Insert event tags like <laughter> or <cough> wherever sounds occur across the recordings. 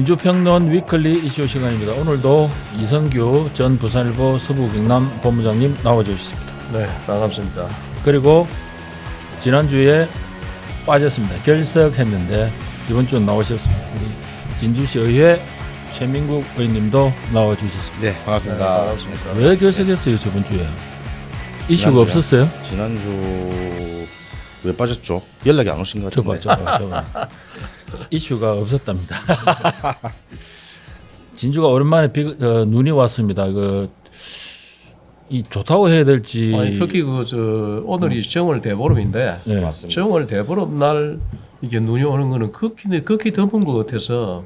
진주평론 위클리 이슈 시간입니다. 오늘도 이성규 전 부산일보 서부경남 본부장님 나와주셨습니다. 네, 반갑습니다. 그리고 지난주에 빠졌습니다. 결석했는데 이번 주 나오셨습니다. 우리 진주시 의회 최민국 의원님도 나와주셨습니다. 네, 반갑습니다. 반갑습니다. 왜 결석했어요 저번 주에? 이슈가 지난주에? 없었어요? 지난주 왜 빠졌죠? 연락이 안 오신 것 저봐 같은데. 저봐 저봐 <laughs> 이슈가 없었답니다. <laughs> 진주가 오랜만에 비, 어, 눈이 왔습니다. 그, 이 좋다고 해야 될지. 아니, 특히 그 저 오늘이 정월 대보름인데 네. 맞습니다. 정월 대보름 날 이게 눈이 오는 거는 극히 극히 드문 것 같아서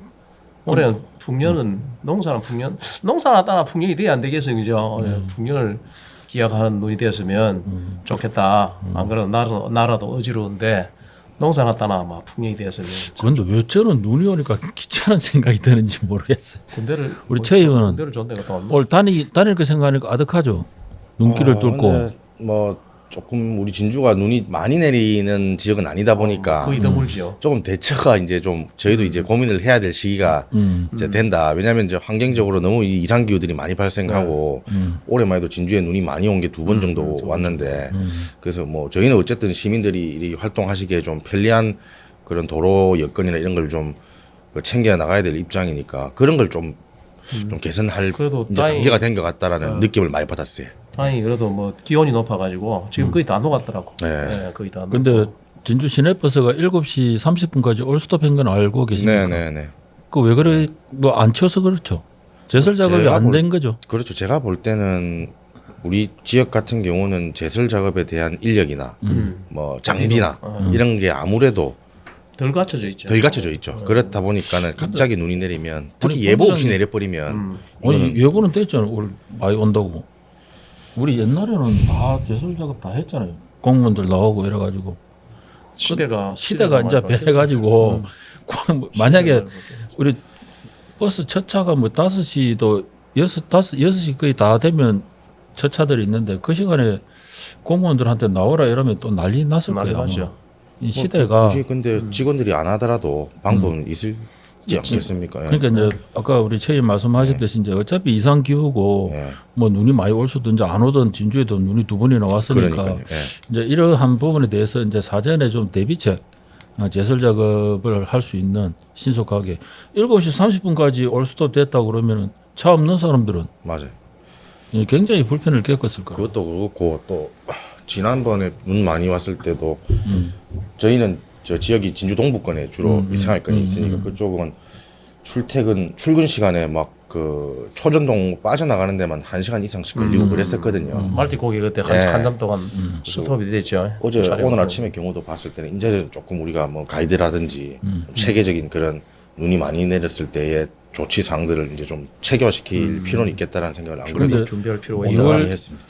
올해는 풍년은 농사는 풍년 농사나 따라 풍년이 돼야 안 되겠어요, 그죠? 올해 풍년을 기약하는 눈이 됐으면 좋겠다. 안 그러면 나라, 나라도 어지러운데 농사나 따나 막 풍년이 됐으면 그런데 왜 저는 눈이 오니까 귀찮은 생각이 드는지 모르겠어요. 군대를 우리 뭐, 최 의원은 군대를 줬다가 또 오늘 다니, 다닐 거 생각하니까 아득하죠. 눈길을 어, 뚫고. 근데 뭐 조금 우리 진주가 눈이 많이 내리는 지역은 아니다 보니까 거의 드물지요. 조금 대처가 이제 좀 저희도 이제 고민을 해야 될 시기가 음, 이제 된다. 왜냐하면 이제 환경적으로 너무 이 이상 기후들이 많이 발생하고 음, 올해만 해도 진주에 눈이 많이 온 게 두 번 정도 왔는데 음. 그래서 뭐 저희는 어쨌든 시민들이 이 활동하시기에 좀 편리한 그런 도로 여건이나 이런 걸 좀 챙겨 나가야 될 입장이니까 그런 걸좀좀 개선할 그래도 이제 다행히- 단계가 된 것 같다라는 느낌을 많이 받았어요. 다행히 그래도 뭐 기온이 높아가지고 지금 거의 다 녹았더라고. 네. 네, 거의 다. 근데 녹고. 진주 시내버스가 7시 30분까지 올스톱한 건 알고 계십니까? 네네네. 그 왜 그래, 뭐 안 쳐서 그렇죠. 제설 작업이 제가 안 볼- 된 거죠. 그렇죠. 제가 볼 때는 우리 지역 같은 경우는 제설 작업에 대한 인력이나 음. 뭐 장비나 어. 이런 게 아무래도 덜 갖춰져 있죠. 덜 갖춰져 있죠. 그렇다 보니까는 갑자기 눈이 내리면 특히 아니, 예보 없이 내려버리면 음. 아니 이거는 예고는 됐잖아요. 올 많이 온다고. 우리 옛날에는 다 제설 작업 다 했잖아요. 공무원들 나오고 이래가지고 시대가 시대가 이제. 배해가지고 꼭 만약에 우리 버스 첫 차가 뭐 다섯 시도 여섯 다섯 여섯 시 거의 다 되면 첫 차들이 있는데 그 시간에 공무원들한테 나오라 이러면 또 난리 났을 난리 거예요. 나죠. 이 시대가 굳이 근데 직원들이 안 하더라도 방법은 있을 지 않겠습니까? 예. 그러니까 이제 아까 우리 최임 말씀하셨듯이 이제 어차피 이상 기후고 예. 뭐 눈이 많이 올 수도 이제 안 오던 진주에도 눈이 두 번이나 왔으니까 그러니까요. 예. 이제 이러한 부분에 대해서 이제 사전에 좀 대비책 어, 제설 작업을 할 수 있는 신속하게 7시 30분까지 올 수도 됐다 그러면은 차 없는 사람들은 맞아요. 굉장히 불편을 겪었을 거예요. 그것도 그렇고 또 지난번에 눈 많이 왔을 때도 음. 저희는 저 지역이 진주 동부권에 주로 음, 이 생활권이 음, 있으니까 음. 그쪽은 출퇴근 출근 시간에 막 그 초전동 빠져나가는 데만 한 시간 이상씩 걸리고 음, 그랬었거든요. 말티 고기 그때 예. 한, 한참 동안 스톱이 됐죠. 어제. 오늘 아침에 경우도 봤을 때는 이제 조금 우리가 뭐 가이드라든지 음. 좀 체계적인 그런 눈이 많이 내렸을 때의 조치 사항들을 이제 좀 체계화시킬 필요는 있겠다라는 생각을 안 그래도 준비할 필요가 오늘 있다. 이걸- 많이 했습니다.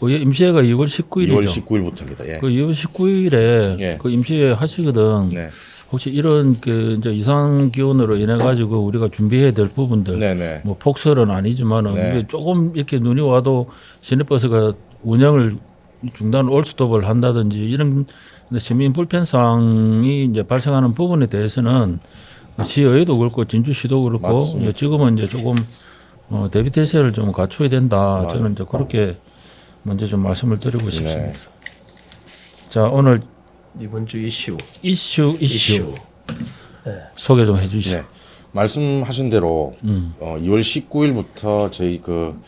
의회 임시회가 2월 2월19일이죠. 19일부터입니다. 예. 그 2월 19일에 예. 그 임시회 하시거든. 네. 혹시 이런 그 이제 이상 기온으로 인해 가지고 우리가 준비해야 될 부분들 네, 네. 뭐 폭설은 아니지만은 네. 이게 조금 이렇게 눈이 와도 시내버스가 운영을 중단 올스톱을 한다든지 이런 시민 불편상이 이제 발생하는 부분에 대해서는 시의회도 그렇고 진주시도 그렇고 맞습니다. 이제 지금은 이제 조금 어, 대비 태세를 좀 갖춰야 된다. 맞아요. 저는 이제 그렇게 먼저 좀 말씀을 드리고 싶습니다. 네. 자 오늘 이번 주 이슈. 이슈 이슈, 이슈. 소개 좀 해주시죠. 네. 말씀하신 대로 음. 어, 2월 19일부터 저희 그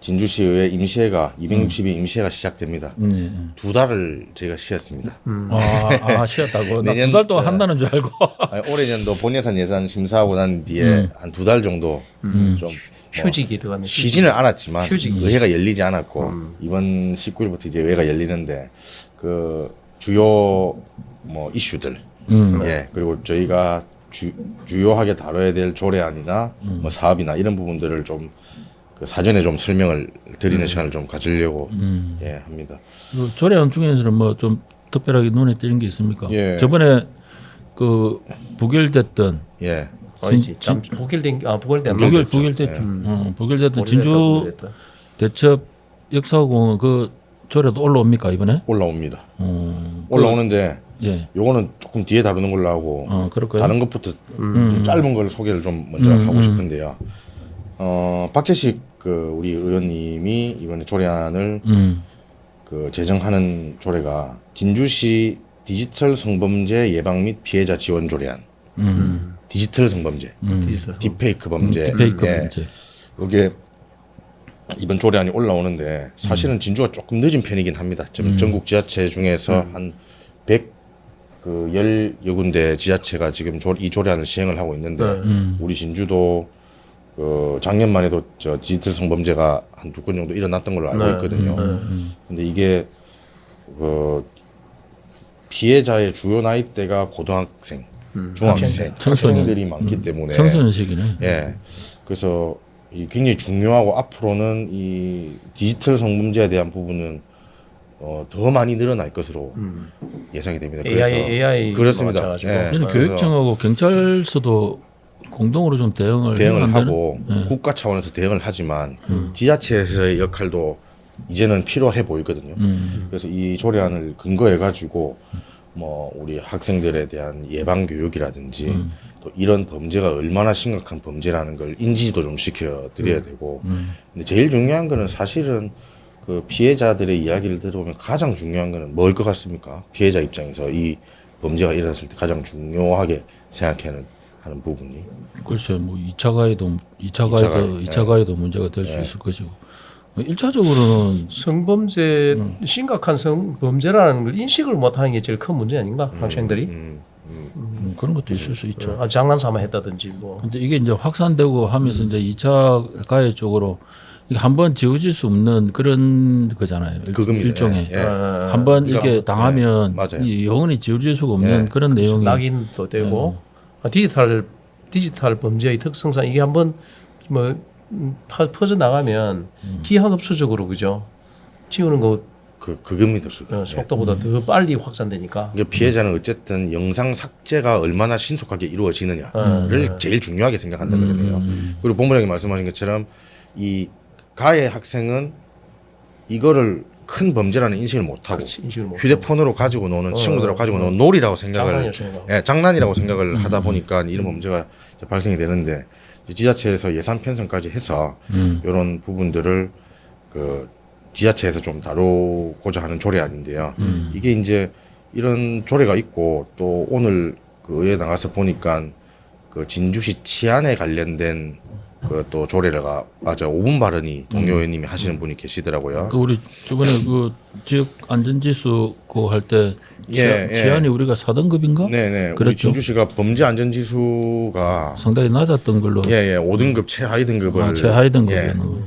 진주시의회 임시회가 260일 임시회가 시작됩니다. 음, 네. 두 달을 저희가 쉬었습니다. 음. 아, 아 쉬었다고. 나 내년- 두달 동안 네. 한다는 줄 알고. <laughs> 아니, 올해 년도 본예산 예산 심사하고 난 뒤에 음. 한두 달 정도 좀뭐 휴직이 들어가는 쉬지는 않았지만 휴직이지. 의회가 열리지 않았고 음. 이번 19일부터 이제 의회가 열리는데 그 주요 뭐 이슈들 음. 예 그리고 저희가 주, 주요하게 다뤄야 될 조례안이나 음. 뭐 사업이나 이런 부분들을 좀 그 사전에 좀 설명을 드리는 시간을 좀 가지려고 음. 예 합니다. 그 조례 안 중에서는 뭐 좀 특별하게 눈에 띄는 게 있습니까? 예. 저번에 그 부결됐던 예 아니지. 참 부결된 아 부결된 부결 부결됐죠. 예. 어, 부결됐던 진주. 대첩 역사공원 그 조례도 올라옵니까 이번에? 올라옵니다. 어, 그- 올라오는데 예. 요거는 조금 뒤에 다루는 걸로 하고 어, 그럴까요? 다른 것부터 음. 좀 짧은 걸 소개를 좀 먼저 음, 하고 음. 싶은데요. 어, 박재식 그 우리 의원님이 이번에 조례안을 음. 그 제정하는 조례가 진주시 디지털 성범죄 예방 및 피해자 지원 조례안. 음. 디지털 성범죄, 음. 디지털. 딥페이크 범죄. 디페이크 예. 문제. 이게 이번 조례안이 올라오는데 사실은 음. 진주가 조금 늦은 편이긴 합니다. 지금 전국 지자체 중에서 음. 한 100, 그, 10여 군데 지자체가 지금 조, 이 조례안을 시행을 하고 있는데 네. 음. 우리 진주도 그 작년만 해도 저 디지털 성범죄가 한 두 건 정도 일어났던 걸로 알고 네. 있거든요. 음. 근데 이게 그 피해자의 주요 나이대가 고등학생, 음, 중학생, 청소년. 학생들이 많기 때문에 청소년 시기네. 예. 그래서 이 굉장히 중요하고 앞으로는 이 디지털 성범죄에 대한 부분은 어, 더 많이 늘어날 것으로 음. 예상이 됩니다. 그래서 AI AI 그렇습니다. 마찬가지고. 예. 교육청하고 경찰서도 공동으로 좀 대응을 대응을? 하고 예. 국가 차원에서 대응을 하지만 지자체에서의 역할도 이제는 필요해 보이거든요. 음. 그래서 이 조례안을 근거해 가지고 뭐 우리 학생들에 대한 예방 교육이라든지 음. 또 이런 범죄가 얼마나 심각한 범죄라는 걸 인지도 좀 시켜 드려야 되고 음. 근데 제일 중요한 거는 사실은 그 피해자들의 이야기를 들어보면 가장 중요한 거는 뭘 것 같습니까? 피해자 입장에서 이 범죄가 일어났을 때 가장 중요하게 생각하는 하는 부분이 글쎄 뭐 2차 가해도 2차 이차 가해도 가해, 2차 예. 가해도 문제가 될수 예. 있을 것이고 1차적으로는 성범죄 음. 심각한 성범죄라는 걸 인식을 못하는 게 제일 큰 문제 아닌가 학생들이 음, 음. 음, 그런 것도 있을 수 있죠. 아, 장난삼아 했다든지 뭐 근데 이게 이제 확산되고 하면서 이제 2차 가해 쪽으로 한번 지워질 수 없는 그런 거잖아요. 일- 그겁니다. 일종의 예, 예. 어, 한번 그러니까 이렇게 당하면 예, 영원히 지워질 수가 없는 예, 그런 내용이 낙인도 되고 음. 아, 디지털 디지털 범죄의 특성상 이게 한번 뭐 음, 파- 퍼져 나가면 음. 기하급수적으로 그죠 지우는 거 그 그 겁니다. 그거. 어, 속도보다 더 빨리 확산되니까 이게 피해자는 어쨌든 영상 삭제가 얼마나 신속하게 이루어지느냐를 음. 제일 중요하게 생각한다 그러네요. 음. 그리고 본부장이 말씀하신 것처럼 이 가해 학생은 이거를 큰 범죄라는 인식을 못하고 그렇지, 인식을 못 휴대폰으로 가지고 노는 어, 친구들하고 가지고 어. 노는 놀이라고 생각을 장난이라고 생각하고. 예, 장난이라고 생각을 하다 보니까 이런 문제가 이제 발생이 되는데 이제 지자체에서 예산 편성까지 해서 음. 이런 부분들을 그 지자체에서 좀 다루고자 하는 조례안인데요. 음. 이게 이제 이런 조례가 있고 또 오늘 그 의회 나가서 보니까 그 진주시 치안에 관련된 그 또 조례가 아저 5분 발언이 동료 의원님이 하시는 분이 계시더라고요. 그 우리 저번에 그 지역 안전지수 그거 할때 예, 예. 치안이 우리가 4등급인가? 네네. 우리 그랬죠. 진주시가 범죄 안전 지수가 상당히 낮았던 걸로 예예 5등급 최하위 등급을 아, 최하위 예, 등급이었는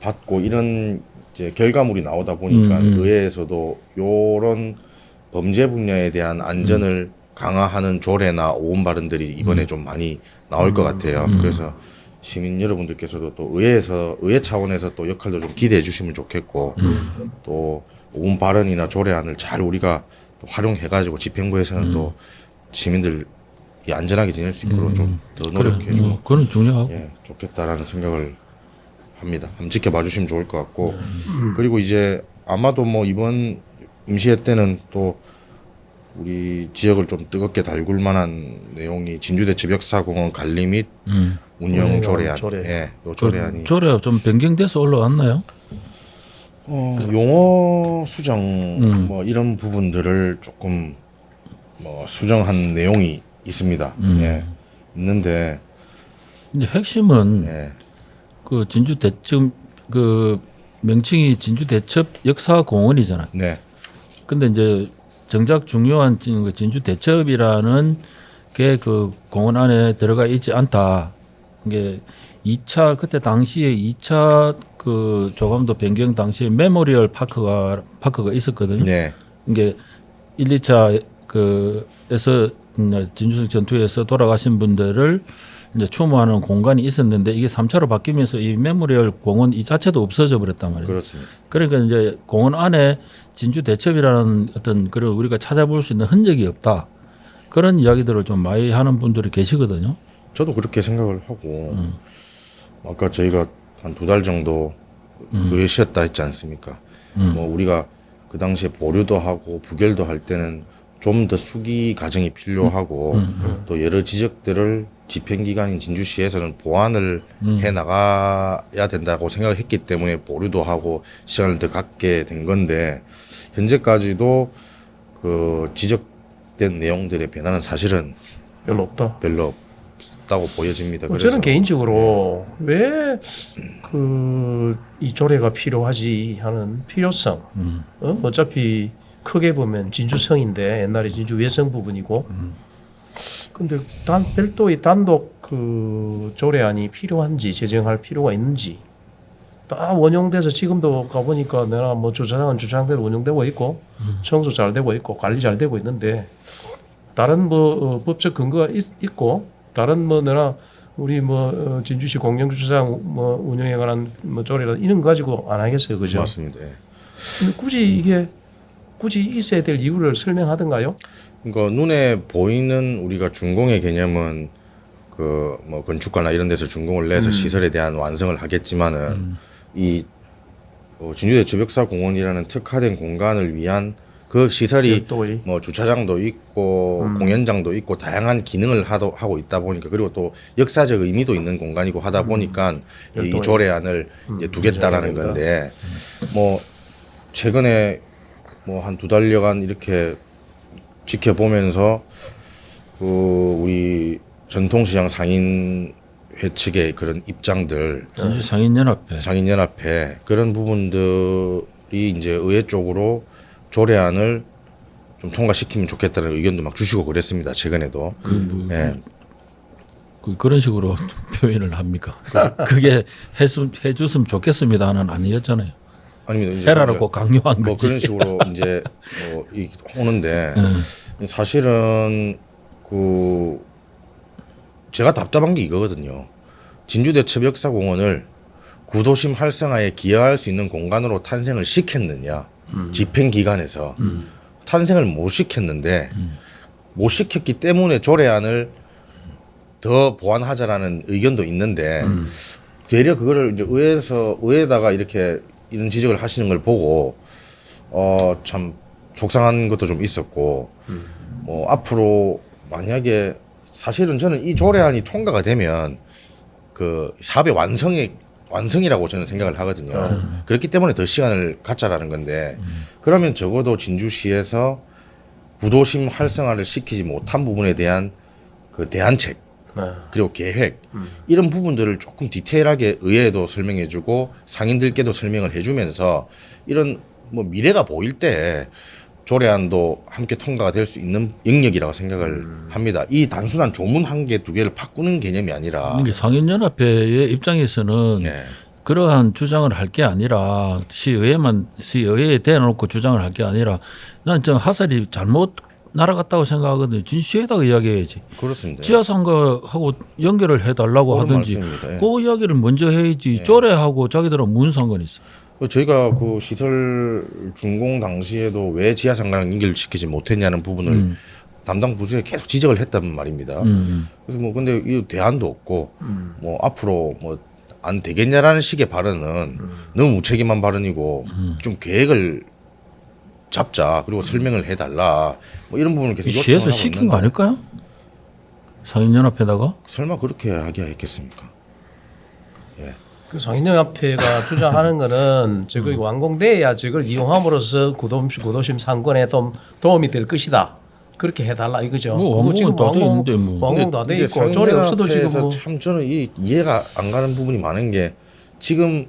받고 이런 이제 결과물이 나오다 보니까 음, 음. 의회에서도 요런 범죄 분야에 대한 안전을 강화하는 조례나 오온 발언들이 이번에 좀 많이 나올 것 같아요. 음. 그래서 시민 여러분들께서도 또 의회에서 의회 차원에서 또 역할도 좀 기대해 주시면 좋겠고 음. 또 오온 발언이나 조례안을 잘 우리가 또 활용해 가지고 집행부에서는 또 시민들 이 안전하게 지낼 수 있도록 좀더 그래, 노력해 음, 그건 중요하고 예, 좋겠다라는 생각을 합니다. 한번 지켜봐 주시면 좋을 것 같고 음. 그리고 이제 아마도 뭐 이번 임시회 때는 또 우리 지역을 좀 뜨겁게 달굴 만한 내용이 진주대첩 역사공원 관리 및 음. 운영 운영 조례안, 조례. 예, 요그 조례안이 조례 좀 변경돼서 올라왔나요? 어, 용어 수정 음. 뭐 이런 부분들을 조금 뭐 수정한 내용이 있습니다. 음. 예, 있는데 이제 핵심은 예, 그 진주 대첩 그 명칭이 진주 대첩 역사공원이잖아 요. 네, 근데 이제 정작 중요한 진- 그 진주 대첩이라는 게 그 공원 안에 들어가 있지 않다. 이게 2차 그때 당시에 2차 그 조감도 변경 당시에 메모리얼 파크가 파크가 있었거든요. 네, 이게 1, 2차 그에서 진주성 전투에서 돌아가신 분들을 이제 추모하는 공간이 있었는데 이게 3차로 바뀌면서 이 메모리얼 공원 이 자체도 없어져 버렸단 말이에요. 그렇습니다. 그러니까 이제 공원 안에 진주 대첩이라는 어떤 그런 우리가 찾아볼 수 있는 흔적이 없다. 그런 이야기들을 좀 많이 하는 분들이 계시거든요. 저도 그렇게 생각을 하고 음. 아까 저희가 한 두 달 정도 의회 쉬었다 했지 않습니까? 음. 뭐 우리가 그 당시에 보류도 하고 부결도 할 때는 좀 더 수기 과정이 필요하고 음, 또 여러 지적들을 집행기관인 진주시에서는 보완을 음. 해 나가야 된다고 생각을 했기 때문에 보류도 하고 시간을 더 갖게 된 건데 현재까지도 그 지적된 내용들의 변화는 사실은 별로 없다. 별로 없다고 보여집니다. 뭐 그래서 저는 개인적으로 왜 그 이 조례가 필요하지 하는 필요성. 음. 어? 어차피 크게 보면 진주성인데 옛날에 진주 외성 부분이고. 근데 단 별도의 단독 그 조례안이 필요한지 제정할 필요가 있는지 다 원용돼서 지금도 가보니까 내가 뭐 주차장은 주차장대로 운영되고 있고 청소 잘 되고 있고 관리 잘 되고 있는데 다른 뭐 어, 법적 근거가 있, 있고 다른 뭐 내가 우리 뭐 어, 진주시 공영주차장 뭐 운영에 관한 뭐 조례라 이런 거 가지고 안 하겠어요, 그죠? 맞습니다. 예. 근데 굳이 이게 굳이 있어야 될 이유를 설명하던가요? 그러니까 눈에 보이는 우리가 준공의 개념은 그 뭐 건축가나 이런 데서 준공을 내서 음. 시설에 대한 완성을 하겠지만은 이 어, 진주대 지벽사공원이라는 특화된 공간을 위한 그 시설이 별도의 뭐 주차장도 있고 음. 공연장도 있고 다양한 기능을 하도, 하고 있다 보니까 그리고 또 역사적 의미도 있는 공간이고 하다 보니까 이제 이 별도의. 조례안을 이제 음, 두겠다라는 인정해야 건데 뭐 최근에 뭐 한 두 달여간 이렇게 지켜보면서 그 우리 전통시장 상인 회 측의 그런 입장들 상인연합회. 상인연합회 그런 부분들이 이제 의회 쪽으로 조례안을 좀 통과시키면 좋겠다는 의견도 막 주시고 그랬습니다 최근에도 그 뭐, 예. 그, 그런 식으로 <laughs> 표현을 합니까? 그게 해줬으면 좋겠습니다는 아니었잖아요. 이제 해라라고 강요한 뭐 거지. 그런 식으로 이제 뭐 이, 오는데 음. 사실은 그 제가 답답한 게 이거거든요. 진주대첩역사공원을 구도심 활성화에 기여할 수 있는 공간으로 탄생을 시켰느냐 집행 기관에서 탄생을 못 시켰는데 못 시켰기 때문에 조례안을 더 보완하자라는 의견도 있는데 되려 그거를 이제 의회에서 의회에다가 이렇게 이런 지적을 하시는 걸 보고 어 참 속상한 것도 좀 있었고 뭐 앞으로 만약에 사실은 저는 이 조례안이 통과가 되면 그 사업의 완성의 완성이라고 저는 생각을 하거든요. 그렇기 때문에 더 시간을 갖자라는 건데 그러면 적어도 진주시에서 구도심 활성화를 시키지 못한 부분에 대한 그 대안책 네. 그리고 계획 이런 부분들을 조금 디테일하게 의회에도 설명해주고 상인들께도 설명을 해주면서 이런 뭐 미래가 보일 때 조례안도 함께 통과가 될 수 있는 영역이라고 생각을 합니다. 이 단순한 조문 한 개 두 개를 바꾸는 개념이 아니라 상인연합회의 입장에서는 예. 그러한 주장을 할 게 아니라 시의회만 시의회에 대놓고 주장을 할 게 아니라 난저 하살이 잘못 날아갔다고 생각하거든요. 진시에다가 이야기해야지. 그렇습니다. 지하상가하고 연결을 해달라고 하든지 말씀입니다. 예. 그 이야기를 먼저 해야지. 쪼레하고 자기들은 무슨 상관이 있어? 그 저희가 그 시설 준공 당시에도 왜 지하상가랑 연결시키지 못했냐는 부분을 음. 담당 부서에 계속 지적을 했단 말입니다. 음. 그래서 뭐 근데 이 대안도 없고 음. 뭐 앞으로 뭐 안 되겠냐라는 식의 발언은 너무 무책임한 발언이고 좀 계획을 잡자 그리고 설명을 해달라 뭐 이런 부분을 계속 시에서 하고 시킨 있는데 거 아닐까요? 상인연합회다가 설마 그렇게 하게 했겠습니까? 그 상인연합회가 <laughs> 주장하는 거는 음. 완공돼야 저걸 이용함으로써 구도심, 구도심 상권에 좀 도움이 될 것이다. 그렇게 해달라 이거죠. 뭐 그거 완공은 다돼 있는데 뭐. 완공 다돼 이제 있고 조례 없어도 지금 상인연합회에서 뭐 참 저는 이 이해가 안 가는 부분이 많은 게 지금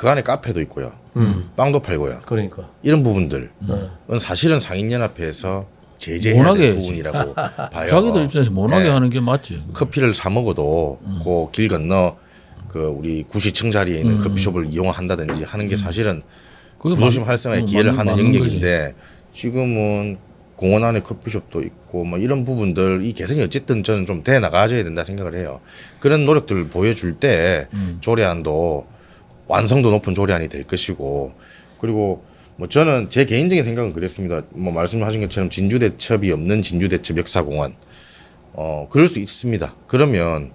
그 안에 카페도 있고요, 음. 빵도 팔고요, 그러니까 이런 부분들은 네. 사실은 상인연합회에서 제재해야 될 해야지. 부분이라고 <laughs> 봐요. 자기들 입장에서 못하게 네. 하는 게 맞지. 커피를 사 먹어도 음. 그길 건너 그 우리 구시층 자리에 있는 음. 커피숍을 이용한다든지 하는 게 사실은 그게 맞- 활성화에 어, 기여를 맞는- 하는 맞는 영역인데 지금은 공원 안에 커피숍도 있고 뭐 이런 부분들 이 개선이 어쨌든 저는 좀 돼 나가줘야 된다 생각을 해요. 그런 노력들을 보여줄 때 음. 조례안도 완성도 높은 조례안이 될 것이고 그리고 뭐 저는 제 개인적인 생각은 그랬습니다. 뭐 말씀하신 것처럼 진주 대첩이 없는 진주 대첩 역사공원 어 그럴 수 있습니다. 그러면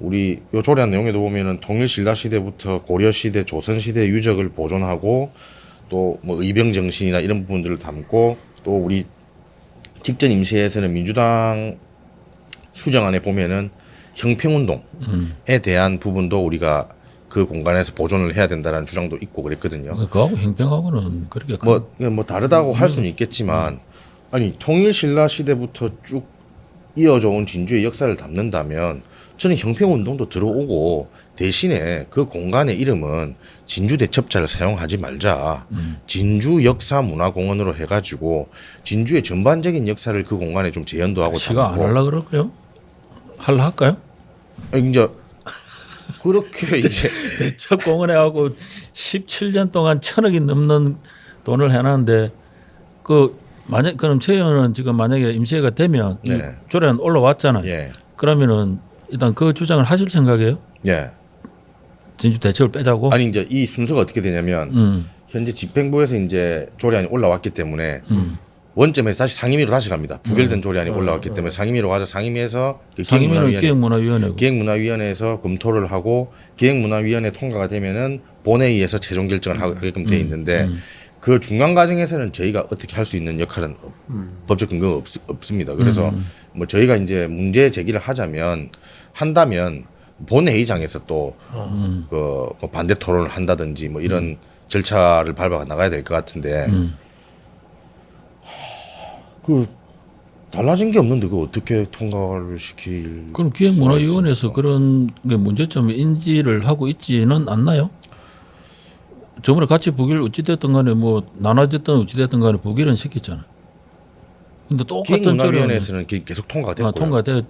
우리 요 조례안 내용에도 보면은 통일 신라 시대부터 고려 시대, 조선 시대 유적을 보존하고 또 뭐 의병 정신이나 이런 부분들을 담고 또 우리 직전 임시회에서는 민주당 수정안에 보면은 형평운동에 음. 대한 부분도 우리가 그 공간에서 보존을 해야 된다는 주장도 있고 그랬거든요. 그거하고 행평하고는 그렇게 큰- 뭐, 뭐 다르다고 할 수는 있겠지만 아니 통일 신라 시대부터 쭉 이어져 온 진주의 역사를 담는다면 저는 형평 운동도 들어오고 대신에 그 공간의 이름은 진주 대첩자를 사용하지 말자. 진주 역사 문화공원으로 해가지고 진주의 전반적인 역사를 그 공간에 좀 재현도 하고 시가 안 담고. 하려 그럴까요? 할라 할까요? 아니, 이제 그렇게 이제 대첩공원에 하고 17년 동안 천억이 넘는 돈을 해놨는데 그 만약 그럼 최 의원은 지금 만약에 임시회가 되면 이 네. 조례안 올라왔잖아요. 예, 그러면은 일단 그 주장을 하실 생각이에요? 예. 진주 대첩을 빼자고? 아니 이제 이 순서가 어떻게 되냐면 음, 현재 집행부에서 이제 조례안이 올라왔기 때문에 음. 원점에서 다시 상임위로 다시 갑니다. 부결된 조례안이 올라왔기 때문에 상임위로 가서 상임위에서 그 상임위는 기획문화위원회 기획문화위원회에서 검토를 하고 기획문화위원회 통과가 되면은 본회의에서 최종 결정을 하- 하게끔 돼 있는데 그 중간 과정에서는 저희가 어떻게 할 수 있는 역할은 없- 법적 근거가 없, 없습니다. 그래서 뭐 저희가 이제 문제 제기를 하자면 한다면 본회의장에서 또그뭐 반대 토론을 한다든지 뭐 이런 절차를 밟아 나가야 될 것 같은데 음. 그 달라진 게 없는데 그 어떻게 통과를 시킬? 그럼 기획문화위원회에서 그런 게 문제점을 인지를 하고 있지는 않나요? 저번에 같이 부결 어찌됐든 간에 뭐 나눠졌든 어찌됐든 간에 부결은 시켰잖아. 근데 똑같은 기- 계속 통과가 됐고요. 아, 통과돼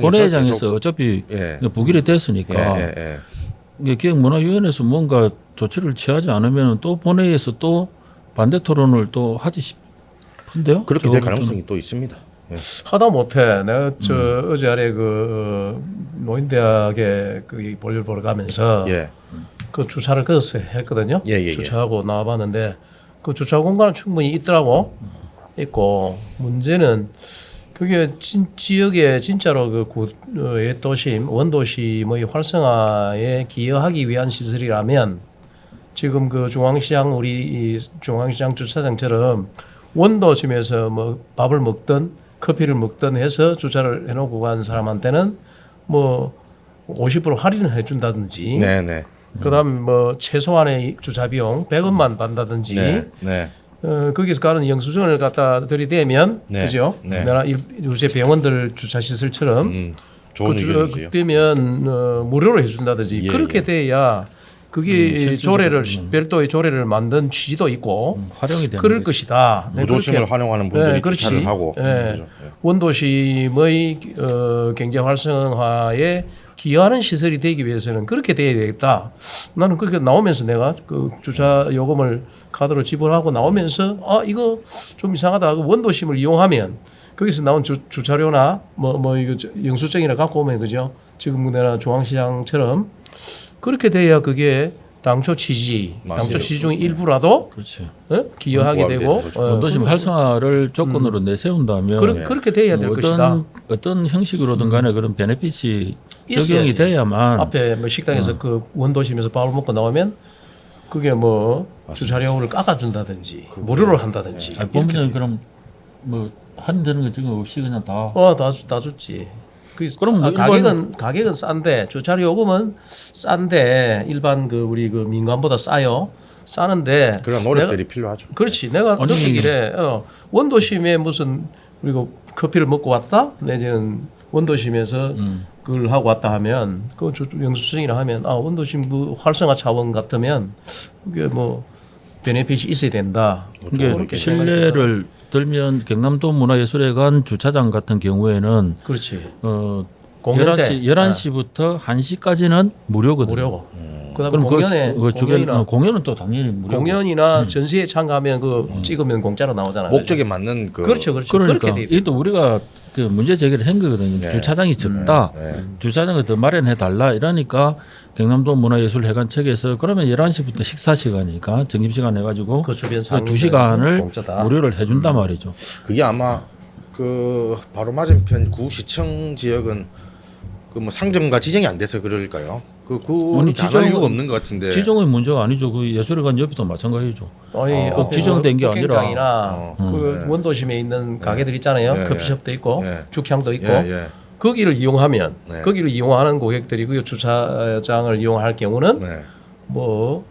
본회의장에서 어차피 예. 부결이 됐으니까 예, 예, 예. 기획문화위원회에서 뭔가 조치를 취하지 않으면 또 본회의에서 또 반대 토론을 또 하지 싶 은데요. 그렇게 될. 가능성이 또 있습니다. 예. 하다 못해 내가 저 음. 어제 아래 그 어, 노인대학에 그 볼일 보러 가면서 예. 그 주차를 거기서 했거든요. 예, 예, 예. 주차하고 나와봤는데 그 주차 공간은 충분히 있더라고 있고 문제는 그게 진, 지역에 진짜로 그 구, 어, 옛 도심 원도심의 활성화에 기여하기 위한 시설이라면 지금 그 중앙시장 우리 이 중앙시장 주차장처럼 원도심에서 뭐 밥을 먹든 커피를 먹든 해서 주차를 해놓고 간 사람한테는 뭐 50% 할인을 해준다든지 네, 네. 그다음 뭐 최소한의 주차 비용 100원만 받는다든지 네. 네. 어, 거기서 가는 영수증을 갖다 들이대면 네. 그죠? 네. 일- 요새 병원들 주차 시설처럼 음. 좋은 그 주-. 그때면 어, 무료로 해준다든지 예, 그렇게 예. 돼야 그게 실질적으로, 조례를 음. 별도의 조례를 만든 취지도 있고 음, 활용이 되는 그럴 거지. 것이다. 네, 무도심을 그렇게 활용하는 분들이 네, 그렇지. 하고 거죠. 예. 원도심의 어, 경제 활성화에 기여하는 시설이 되기 위해서는 그렇게 돼야 되겠다. 나는 그렇게 나오면서 내가 그 주차 요금을 카드로 지불하고 나오면서 아 이거 좀 이상하다. 그 원도심을 이용하면 거기서 나온 주, 주차료나 뭐 뭐 이거 저- 영수증이나 갖고 오면 그죠? 지금 내가 중앙시장처럼 그렇게 돼야 그게 당초 취지, 당초 맞습니다. 취지 중에 일부라도 그렇지. 어? 기여하게 공부하게 되고 되는 거죠. 어, 원도심 활성화를 조건으로 내세운다면 그렇, 그렇게 돼야 될 어떤 것이다. 어떤 형식으로든 간에 그런 베네핏이 있어야지. 적용이 돼야만 앞에 뭐 식당에서 그 원도심에서 밥을 먹고 나오면 그게 뭐 주차료를 깎아준다든지 무료로 한다든지 아, 보면 그럼 뭐 할인되는 거 지금 없이 그냥 다 어다 다 줬지. 그 그럼 뭐 아, 일반- 가격은 가격은 싼데 주차료 요금은 싼데 일반 그 우리 그 민간보다 싸요. 싸는데 그런 내가- 노력들이 필요하죠. 그렇지. 내가 아니, 느끼기에 어, 원도심에 무슨 그리고 커피를 먹고 왔다 내지는 원도심에서 음. 그걸 하고 왔다 하면 그 주- 영수증이라 하면 아 원도심 그 활성화 차원 같으면 그게 뭐 베네핏이 있어야 된다. 그렇게 실내를 들면 경남도 문화예술회관 주차장 같은 경우에는 그렇지. 어 공연 때 11시 11시부터 1시까지는 무료거든요. 무료고. 그다음에 그럼 공연에 그, 그 주변 공연이나, 어, 공연은 또 당연히 무료. 공연이나 전시회 참가하면 그 찍으면 공짜로 나오잖아요. 목적에 맞는 그 그렇죠, 그렇죠. 그러니까 그렇게 돼. 이것도 우리가 그 문제 제기를 한 거거든요. 네. 주차장이 적다. 네. 주차장을 더 마련해 달라 이러니까 경남도 문화예술회관 측에서 그러면 11시부터 식사 시간이니까 점심 시간 해 가지고 그 주변 시간을 공짜다. 무료를 해 준단 말이죠. 그게 아마 그 바로 맞은편 구시청 지역은 그 뭐 상점과 지정이 안 돼서 그럴까요? 그 아니, 그 안할 지정은- 이유가 없는 것 같은데. 지정의 문제가 아니죠. 그 예술관 옆에도 마찬가지죠. 아니 어. 앞에 지정된 게 아니라. 북행장이나 어. 그 네. 원도심에 있는 가게들 있잖아요. 예, 예. 커피숍도 있고 예. 죽향도 있고 예, 예. 거기를 이용하면 네. 거기를 이용하는 고객들이 그 주차장을 이용할 경우는 네. 뭐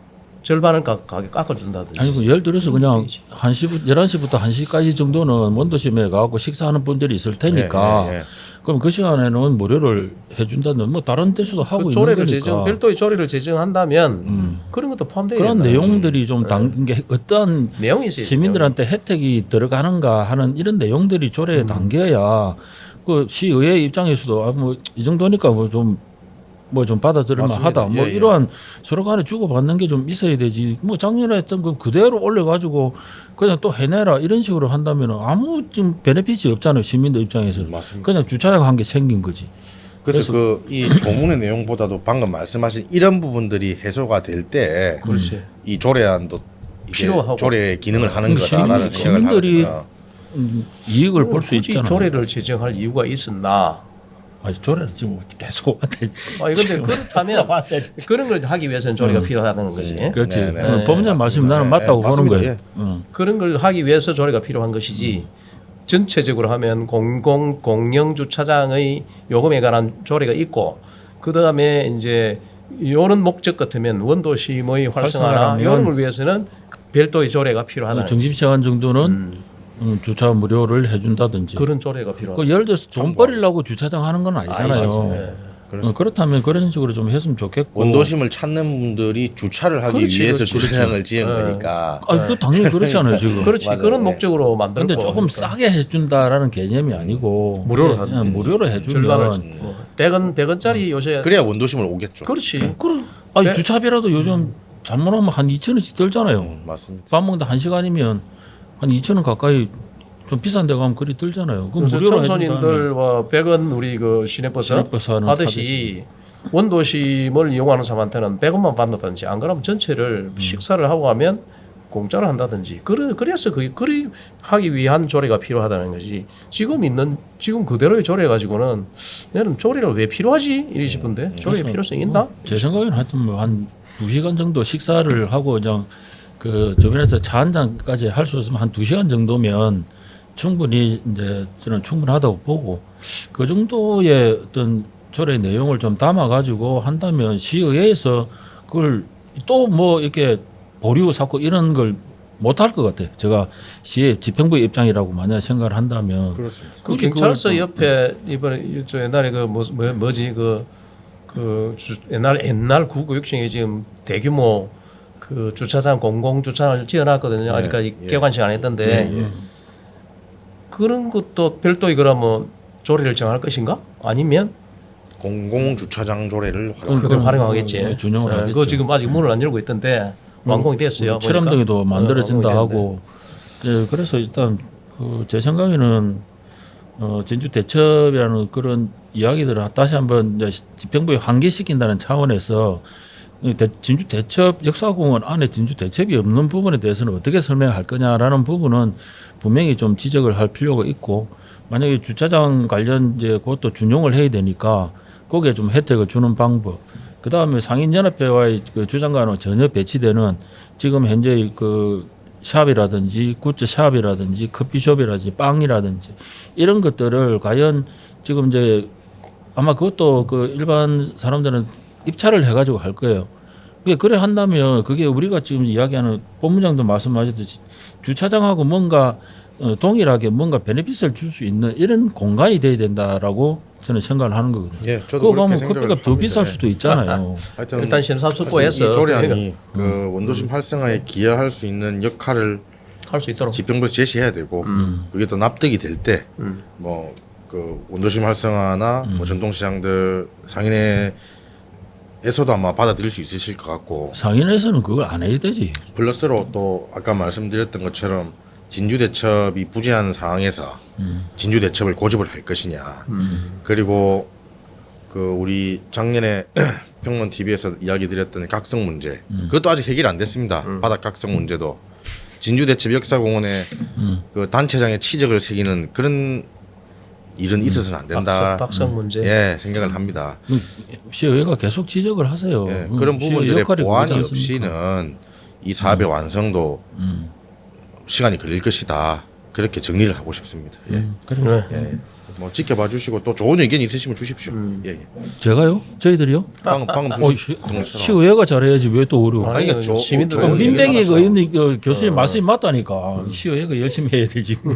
절반을 깎아준다든지. 아니 그 예를 들어서 그냥 되지. 1시 11시부터 1시까지 정도는 원도심에 가고 식사하는 분들이 있을 테니까 예, 예, 예. 그럼 그 시간에는 무료를 해준다는 뭐 다른 데서도 하고 그 있는 조례를 거니까 제정 별도의 조례를 제정한다면 음. 그런 것도 포함되어 그런? 내용들이 좀당게 어떤 내용이 있어요. 시민들한테 혜택이 들어가는가 하는 이런 내용들이 조례에 음. 담겨야 그 시의회 입장에서도 아 뭐 이 정도니까 뭐좀 뭐 좀 받아들일. 만하다 뭐 예, 예. 이러한 서로 간에 주고받는 게 좀 있어야 되지 뭐 작년에 했던 거 그대로 올려가지고 그냥 또 해내라 이런 식으로 한다면 아무 지금 베네핏이 없잖아요 시민들 입장에서는 맞습니다. 그냥 주차장 한 게 생긴 거지 그래서 그 이 조문의 내용보다도 방금 말씀하신 이런 부분들이 해소가 될 때 이. 조례안도 필요하고. 조례의 기능을 하는 거다라는 시민- 생각을 시민들이 하니까. 음, 이익을 볼 수 있잖아요 조례를 제정할 이유가 있었나? 아니 조례를 지금 계속 한테 아니 근데 그렇다면 그런 걸 하기 위해서는 조례가 필요하다는 거지. 그렇지. 네, 네. 어, 법무장 말씀 나는 네, 맞다고 네, 보는. 거예요. 예. 응. 그런 걸 하기 위해서 조례가 필요한 것이지. 전체적으로 하면 공공 공영 주차장의 요금에 관한 조례가 있고 그 다음에 이제 이런 목적 같으면 원도심의 활성화나 이런 걸 위해서는 별도의 조례가 필요하다는 정심시간 정도는 음, 음, 주차 무료를 해준다든지. 그런 조례가 필요하다. 그 예를 들어서 돈 버리려고 주차장 하는 건. 아니잖아요. 예. 어, 그렇다면 그런 식으로 좀 했으면 좋겠고. 원도심을 찾는 분들이 주차를 하기 그렇지, 위해서 그렇지, 주차장을 지은 네. 거니까. 아, 그 당연히 그렇잖아요 지금. <laughs> 그렇지 맞아요. 그런 네. 목적으로 만들고 근데 조금 그러니까. 싸게 해준다라는 개념이 아니고 무료로 그냥 하든지. 무료로 해주면 절반을 뭐 100원 100원짜리 요새 그래야 원도심을 오겠죠. 그렇지. 그래. 아니 네. 주차비라도 요즘 잘못하면 한 2천 원씩 들잖아요. 음, 맞습니다. 밥 먹는데 한 시간이면 한 2천 원 가까이 좀 비싼 데 가면 그리 들잖아요. 그 요새 무료로 청소년들과 100원 우리 그 시내버스 시내버스 하는 하듯이 원도심을 이용하는 사람한테는 100원만 받는다든지 안 그러면 전체를 음. 식사를 하고 하면 공짜로 한다든지 그래 그래서 그 그리 하기 위한 조례가 필요하다는 거지 지금 있는 지금 그대로의 조례 가지고는 나는 조례를 왜 필요하지 이리 싶은데 조례 그래서 필요성이 있나? 제 생각에는 하여튼 뭐한 2시간 정도 식사를 하고 그냥 그 주변에서 차 한 잔까지 할 수 있으면 한 2시간 정도면 충분히 이제 저는 충분하다고 보고 그 정도의 어떤 조례 내용을 좀 담아 가지고 한다면 시의회에서 그걸 또 뭐 이렇게 보류 샀고 이런 걸 못할 것 같아요. 제가 시의 집행부 의 입장이라고 만약 생각을 한다면 그렇습니다. 그 경찰서 옆에 이번에 저 옛날에 그 뭐, 뭐 뭐지 그, 그 주, 옛날 옛날 구구 육층에 지금 대규모 그 주차장 공공 주차장을 지어놨거든요. 네, 아직까지 예. 개관식 안 했던데 예, 예. 그런 것도 별도의 그러면 조례를 정할 것인가? 아니면 공공 주차장 조례를 활용. 그들 그건 활용하겠지. 뭐 준용을 예, 하겠죠. 그거 지금 아직 문을 안 열고 있던데 완공이 됐어요. 보니까. 체험등에도 만들어진다 어, 완공이 하고 예, 그래서 일단 그 제 생각에는 어, 진주 대첩이라는 그런 이야기들을 다시 한번 이제 집행부에 환기시킨다는 차원에서 진주 대첩 역사공원 안에 진주 대첩이 없는 부분에 대해서는 어떻게 설명할 거냐라는 부분은 분명히 좀 지적을 할 필요가 있고 만약에 주차장 관련 이제 그것도 준용을 해야 되니까 거기에 좀 혜택을 주는 방법 그 다음에 상인연합회와의 그 주장과는 전혀 배치되는 지금 현재 그 샵이라든지 굿즈 샵이라든지 커피숍이라든지 빵이라든지 이런 것들을 과연 지금 이제 아마 그것도 그 일반 사람들은 입찰을 해가지고 할 거예요. 그게 그래 한다면 그게 우리가 지금 이야기하는 본부장도 말씀하셨듯이 주차장하고 뭔가 어, 동일하게 뭔가 베네핏을 줄 수 있는 이런 공간이 돼야 된다라고 저는 생각을 하는 거거든요. 예, 저도 그거 그렇게 가면 생각을 커피가 더. 비쌀 예. 수도 있잖아요. <laughs> 하여튼 일단 심사숙고해서 이 조례안이 음. 그 원도심 활성화에 기여할 수 있는 역할을 할 수 있도록. 집행부에서 제시해야 되고 음. 그게 또 납득이 될때 음. 뭐그 원도심 활성화나 음. 뭐 전통시장들 상인회 에서도 아마 받아들일 수 있으실 것 같고 상인에서는 그걸 안 해야 되지. 플러스로 또 아까 말씀드렸던 것처럼 진주 대첩이 부재한 상황에서 음. 진주 대첩을 고집을 할 것이냐 음. 그리고 그 우리 작년에 <clears throat> 평론 TV에서 이야기 드렸던 각성 문제 음. 그것도 아직 해결 안 됐습니다 바닥 각성 문제도 진주 대첩 역사공원에 음. 그 단체장에 치적을 새기는 그런 일은 있어서는 안 된다. 박석, 박석 문제. 예, 생각을 합니다. 시의회가 계속 지적을 하세요. 예, 음, 그런 부분들의 역할이 보완이 그거지 않습니까? 없이는 이 사업의 완성도 음. 시간이 걸릴 것이다. 그렇게 정리를 하고 싶습니다. 예. 음, 그래. 네. 예. 뭐 지켜봐 주시고 또 좋은 의견 있으시면 주십시오. 음. 예, 예. 제가요? 저희들요? 방금 방금 어, 주신 시, 것처럼. 시의회가 잘해야지 왜 또 어려워? 아니, 그러니까 조- 시민들 좋은 그럼. 그 의원님 그 교수님 어. 말씀이 맞다니까 시의회가 열심히 해야 되지. <laughs>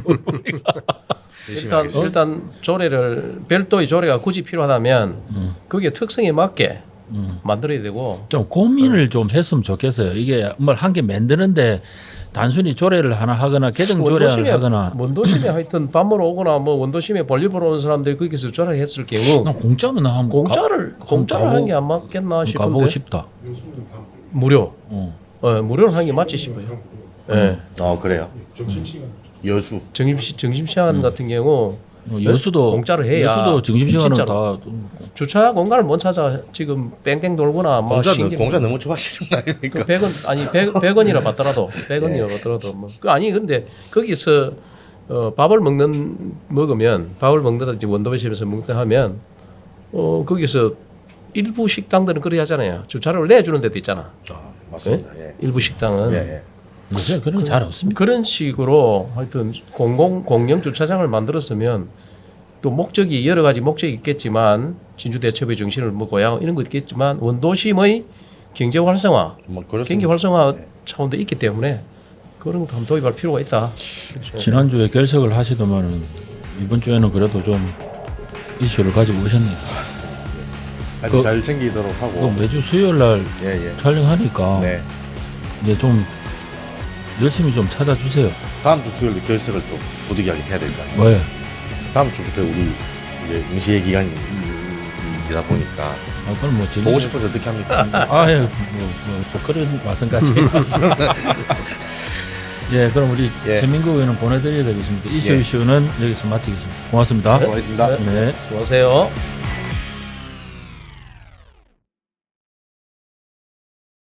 일단 하겠습니다. 일단 조례를 별도의 조례가 굳이 필요하다면 음. 그게 특성에 맞게 음. 만들어야 되고 좀 고민을 좀 했으면 좋겠어요. 이게 뭘 한 개 만드는데 단순히 조례를 하나 하거나 개정 조례를 원도심에 하거나 원도심에 <clears throat> 하여튼 밥 먹으러 오거나 뭐 원도심에 볼일 보러 온 사람들이 거기서 조례했을 경우 그냥 공짜면 한번 공짜를 가- 공짜를 가보- 하는 게 안 맞겠나 가, 가보고 싶은데 싶다. 무료 어. 어, 무료로 하는 게 맞지 싶어요. 예. 어 그래요. 여수. 점심 점심 시간 같은 경우 어, 여수도 공짜로 해야 여수도 점심시간은 진짜로. 다 주차 공간을 못 찾아 지금 뺑뺑 돌거나 뭐 공짜 신경- 공짜 너무 좋아하시는 거 아닙니까? 그 100원 아니 100, 100원이라 받더라도 <laughs> 100원이라 받더라도 뭐 그 아니 근데 거기서 어, 밥을 먹는 먹으면 밥을 먹는다든지 원더베십에서 먹다 하면 어 거기서 일부 식당들은 그래 하잖아요 주차를 내주는 데도 있잖아 아, 맞습니다. 예. 일부 식당은 예, 예. 요새 그런 거잘 없습니다. 그런 식으로 하여튼 공공 공영 주차장을 만들었으면 또 목적이 여러 가지 목적이 있겠지만 진주 대첩의 정신을 뭐 고양 이런 거 있겠지만 원도심의 경제 활성화 뭐 경기. 활성화 차원도 있기 때문에 그런 것도 한번 도입할 필요가 있다. 지난주에 결석을 하시더만은 이번 주에는 그래도 좀 이슈를 가지고 오셨네요. 아주 그- 잘 챙기도록 또 하고. 매주 수요일 날 예, 예. 촬영하니까 네. 이제 좀 열심히 좀 찾아주세요. 다음 주 수요일 결석을 또 부득이하게 해야 될거 아니에요. 왜? 다음 주부터 우리 이제 임시회 기간이다 보니까 아, 그럼 뭐 저기- 보고 싶어서 어떻게 합니까? <laughs> 아, 예, 뭐, 뭐, 또 그런 말씀까지. <laughs> 예, 그럼 우리 예. 최민구 의원은 보내드려야 되겠습니다. 이슈 예. 이슈는 여기서 마치겠습니다. 고맙습니다. 고맙습니다. 네. 수고하세요.